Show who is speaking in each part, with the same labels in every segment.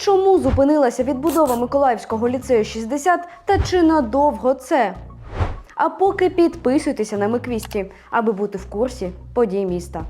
Speaker 1: Чому зупинилася відбудова Миколаївського ліцею 60 та чи надовго це? А поки підписуйтеся на Миквісті, аби бути в курсі подій міста.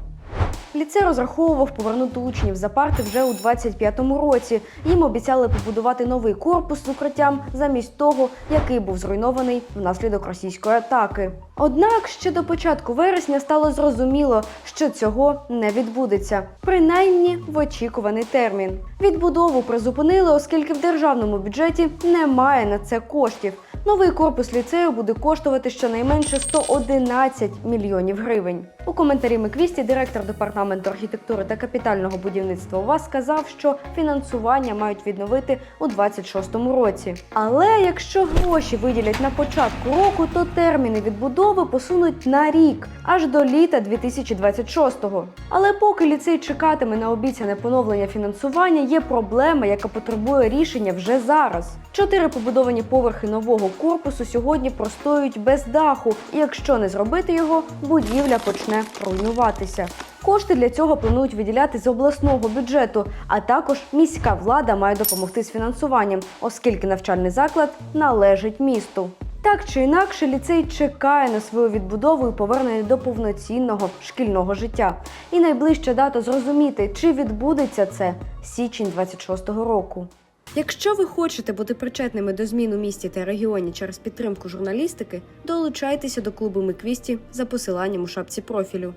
Speaker 1: Ліцей розраховував повернути учнів за парти вже у 25-му році. Їм обіцяли побудувати новий корпус з укриттям замість того, який був зруйнований внаслідок російської атаки. Однак ще до початку вересня стало зрозуміло, що цього не відбудеться, принаймні в очікуваний термін. Відбудову призупинили, оскільки в державному бюджеті немає на це коштів. Новий корпус ліцею буде коштувати щонайменше 111 мільйонів гривень. У коментарі Миквісті директор департаменту архітектури та капітального будівництва УВАС сказав, що фінансування мають відновити у 26-му році. Але якщо гроші виділять на початку року, то терміни відбудови посунуть на рік аж до літа 2026-го. Але поки ліцей чекатиме на обіцяне поновлення фінансування, є проблема, яка потребує рішення вже зараз. Чотири побудовані поверхи нового корпусу сьогодні простоюють без даху, і якщо не зробити його, будівля почне руйнуватися. Кошти для цього планують виділяти з обласного бюджету, а також міська влада має допомогти з фінансуванням, оскільки навчальний заклад належить місту. Так чи інакше, ліцей чекає на свою відбудову і повернення до повноцінного шкільного життя. І найближча дата зрозуміти, чи відбудеться це січень 26-го року. Якщо ви хочете бути причетними до змін у місті та регіоні через підтримку журналістики, долучайтеся до клубу Миквісті за посиланням у шапці профілю.